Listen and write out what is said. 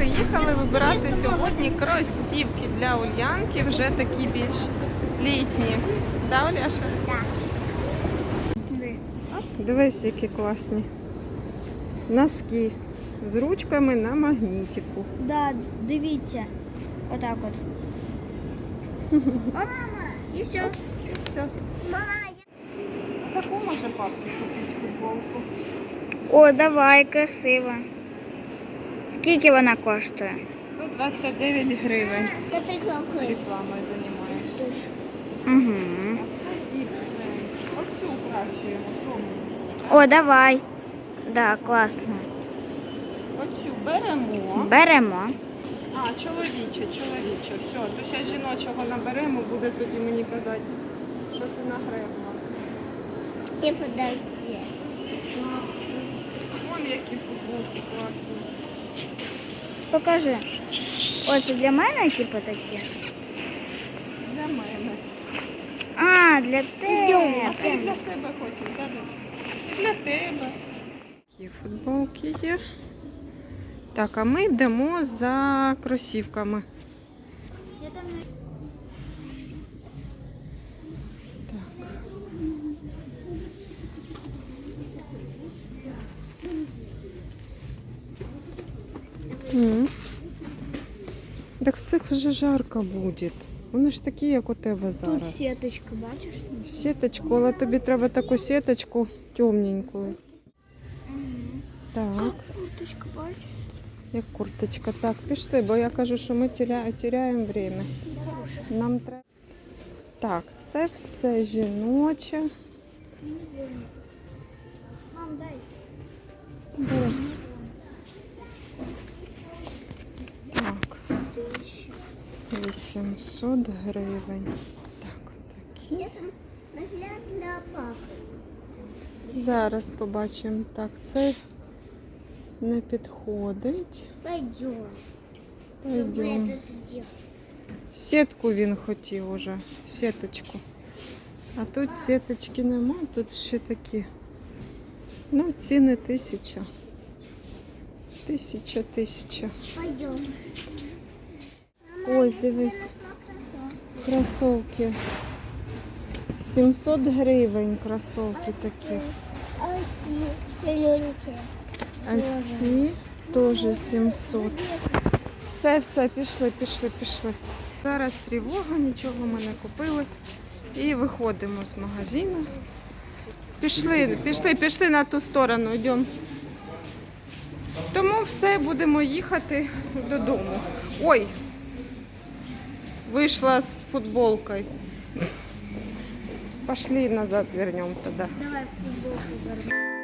Приїхали вибирати сьогодні кросівки для Ульянки, вже такі більш літні. Да, Оляша? Так. Дивись, які класні. Носки з ручками на магнітику. Да, дивіться. Отак от. О, Мама, і все. І все. Мама, Таку може папці купити футболку. О, давай, красиво. Скільки вона коштує? 129 гривень. Рекламою займаюся. Угу. О, давай. Да, класно. Оцю беремо. Беремо. А, чоловіче, чоловіче. Все, то ще жіночого наберемо, буде тоді мені казати, що ти нагребла. Я подожди. Вон які футболки класні. Покажи. Ось це для мене, типу такі. Для мене. А, для А тебе. ти для себе хочеш, да? Дочка? Для тебе. Такі футболки є. Так, а ми йдемо за кросівками. Так в цих вже жарко буде. Вони ж такі, як у тебе зараз. Тут сіточка, бачиш? Сіточку, але тобі треба таку сіточку темненьку. Так, Курточка, бачиш? як курточка. Так, пішли, бо я кажу, що ми тіря... тіряємо время. Нам треба. Так, це все жіноче. Мам, дай. Бери. Так, 800 гривень. Так, отакі. Для. Зараз побачимо. Так, це не підходить. Пойдем. Пойдемо. Сітку він хотів уже, сіточку. А тут сіточки нема, тут ще такі. Ну, ціни тисяча. Тисяча, тисяча. Пойдем. Ось, дивись, кросовки. 700 гривень кросовки такі. Оси зелененькие. А ці теж 700. Все, все, пішли, пішли, пішли. Зараз тривога, нічого ми не купили. І виходимо з магазину. Пішли, пішли, пішли на ту сторону, йдемо. Тому все, будемо їхати додому. Ой! Вийшла с футболкой. Пошли назад вернем тогда. Давай футболку берем.